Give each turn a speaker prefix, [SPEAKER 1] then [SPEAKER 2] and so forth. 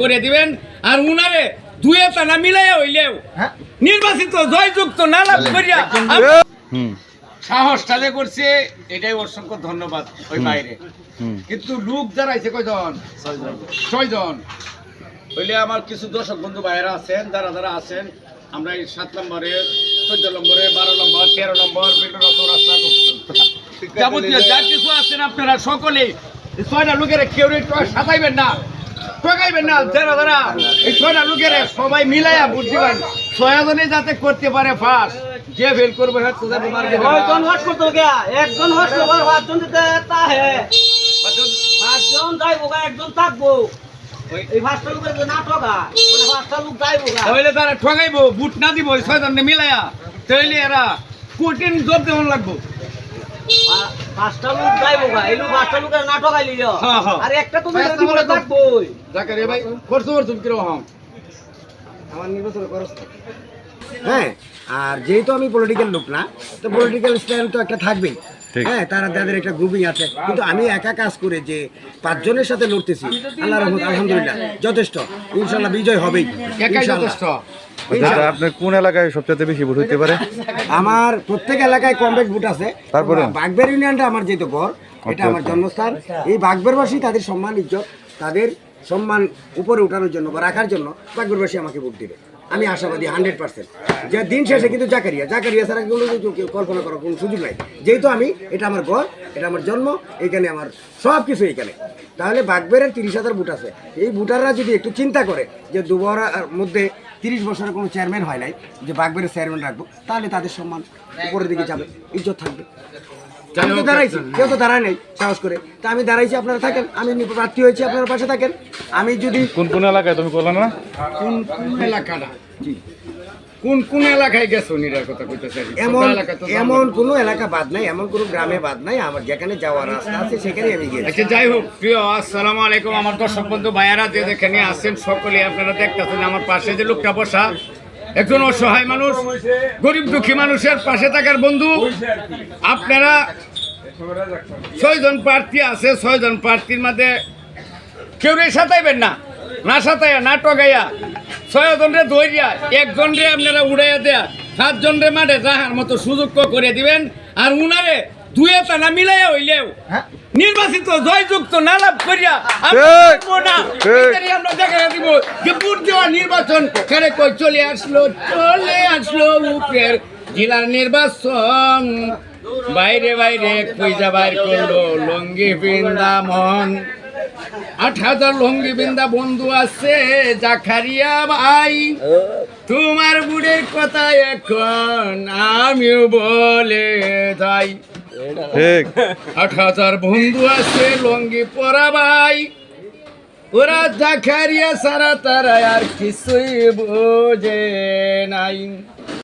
[SPEAKER 1] করে দিবেন আর উনারে দুয়ে তানা মিলাইয়া হইলেও
[SPEAKER 2] হ্যাঁ।
[SPEAKER 1] নির্বাচিত জয়যুক্ত না লাভ করিয়া
[SPEAKER 3] হুম।
[SPEAKER 1] সাহস টালে করছে এটাই অসংখ্য ধন্যবাদ ওই বাইরে। কিন্তু লোক যারা আছে কয়জন? ছয়জন। হইলে আমার কিছু দর্শক বন্ধু ভাইয়েরা আছেন যারা যারা আছেন আমরা এই সাত নম্বরে চোদ্দ নম্বরে বারো নম্বর তেরো নম্বর বিভিন্ন চৌরাস্তা যাবতীয় যা কিছু আছেন আপনারা সকলেই এই ছয়টা লোকের কেউ সাজাইবেন না। ঠকাইবেন না যারা যারা এই ছয়টা লোকের সবাই মিলাইয়া ছয়জনে যাতে করতে পারে ফার্স্ট যে ফেল করবে হ্যাঁ
[SPEAKER 4] করতে গিয়া? একজন করবার পাঁচজন দিতে তা হে। পাঁচজন? যাইবো থাকব।
[SPEAKER 1] তাহলে তারা ঠগাইবো বুট না দিব ছয় জনে মিলাইয়া। তাহলে এরা কঠিন জব দেওয়ান লাগবো।
[SPEAKER 4] পাঁচটা লোক যাইবো গা। এই লোক পাঁচটা লোকের নাটক আইলি
[SPEAKER 1] হ্যাঁ, হ্যাঁ।
[SPEAKER 4] আর একটা
[SPEAKER 1] জাকারিয়া ভাই
[SPEAKER 2] আমার নির্বাচন হ্যাঁ আর যেহেতু আমি পলিটিক্যাল লোক না তো পলিটিক্যাল স্টাইল তো একটা থাকবেই।
[SPEAKER 3] ঠিক।
[SPEAKER 2] হ্যাঁ তারা তাদের একটা গ্রুপিং আছে। কিন্তু আমি একা কাজ করে যে পাঁচজনের সাথে লড়তেছি আল্লাহ রহমত আলহামদুলিল্লাহ যথেষ্ট। ইনশাল্লাহ বিজয় হবেই। ইনশাল্লাহ।
[SPEAKER 3] আচ্ছা, আপনার কোন এলাকায় সবচেয়ে বেশি ভোট হইতে পারে?
[SPEAKER 2] আমার প্রত্যেক এলাকায় কম বেশ ভোট আছে।
[SPEAKER 3] তারপরে?
[SPEAKER 2] বাগবের ইউনিয়নটা আমার যেহেতু ঘর এটা আমার জন্মস্থান। এই বাগবেরবাসী তাদের সম্মান ইজ্জত তাদের সম্মান উপরে উঠানোর জন্য বা রাখার জন্য বাগবেরবাসী আমাকে ভোট দিবে। আমি আশাবাদী হান্ড্রেড পার্সেন্ট যে দিন শেষে কিন্তু জাকারিয়া। জাকারিয়া ছাড়া কোনো কল্পনা করার কোনো সুযোগ নাই। যেহেতু আমি, এটা আমার ঘর এটা আমার জন্ম এখানে আমার সব কিছু এখানে তাহলে বাগবেরের তিরিশ হাজার ভোট আছে। এই বুটাররা যদি একটু চিন্তা করে যে দুবার মধ্যে তিরিশ বছরের কোনো চেয়ারম্যান হয় নাই, যে বাগবেরের চেয়ারম্যান রাখব, তাহলে তাদের সম্মান উপরের দিকে যাবে। ইজ্জত থাকবে। আমি তো দাঁড়াইছি কেউ তো দাঁড়ায় নেই সাহস করে। তা আমি দাঁড়াইছি আপনারা থাকেন আমি নি- প্রার্থী হয়েছি আপনারা পাশে থাকেন। আমি যদি
[SPEAKER 3] কোন কোন এলাকায় তুমি করলে না?
[SPEAKER 1] কোন কোন এলাকাটা? কোন কোন এলাকায় গেছো? নিরার কথা কইতেছে
[SPEAKER 2] এমন এমন কোনো এলাকা বাদ নাই এমন কোনো গ্রামে বাদ নাই। আমার যেখানে যাওয়ার রাস্তা আছে সেখানে আমি গিয়েছি
[SPEAKER 1] আচ্ছা যাই হোক প্রিয় আসসালামু আলাইকুম। আমার দর্শক বন্ধু ভাইয়ারা যে যেখানে আছেন সকলে আপনারা দেখতেছেন। আমার পাশে যে লোকটা বসা একজন অসহায় মানুষ, গরিব দুঃখী মানুষের পাশে থাকার বন্ধু। আপনারা ছয়জন প্রার্থী আছে, ছয়জন প্রার্থীর মধ্যে কেউ রে সাতাইবেন না না সাতাইয়া, না টগাইয়া। ছয়জন রে ধৈর্যা, একজন রে আপনারা উড়াইয়া দেয়া, সাতজন রে মাঠে যাহার মতো সুযোগ করে দিবেন, আর উনারে দুয়ে তানা মিলাইয়া হইলেও।
[SPEAKER 2] হ্যাঁ।
[SPEAKER 1] নির্বাচিত জয়যুক্ত না লাভ করিয়া আমরা না। এটারই আমরা দেখা দিব যে বুট দেওয়া নির্বাচন কারে কই চলে আসলো চলে আসলো উপরের জেলার নির্বাচন। বাইরে বাইরে কইজা বাইর করল লঙ্গি বৃন্দামন আট হাজার লঙ্গি বৃন্দা বন্ধু আছে জাখারিয়া ভাই। তোমার বুড়ের কথা এখন আমিও বলে যাই।
[SPEAKER 3] ঠিক।
[SPEAKER 1] আট হাজার বন্ধু আছে, লঙ্গি পরা ভাই। ওরা দেখারিয়া সারা, তারা আর কিছুই বোঝে নাই।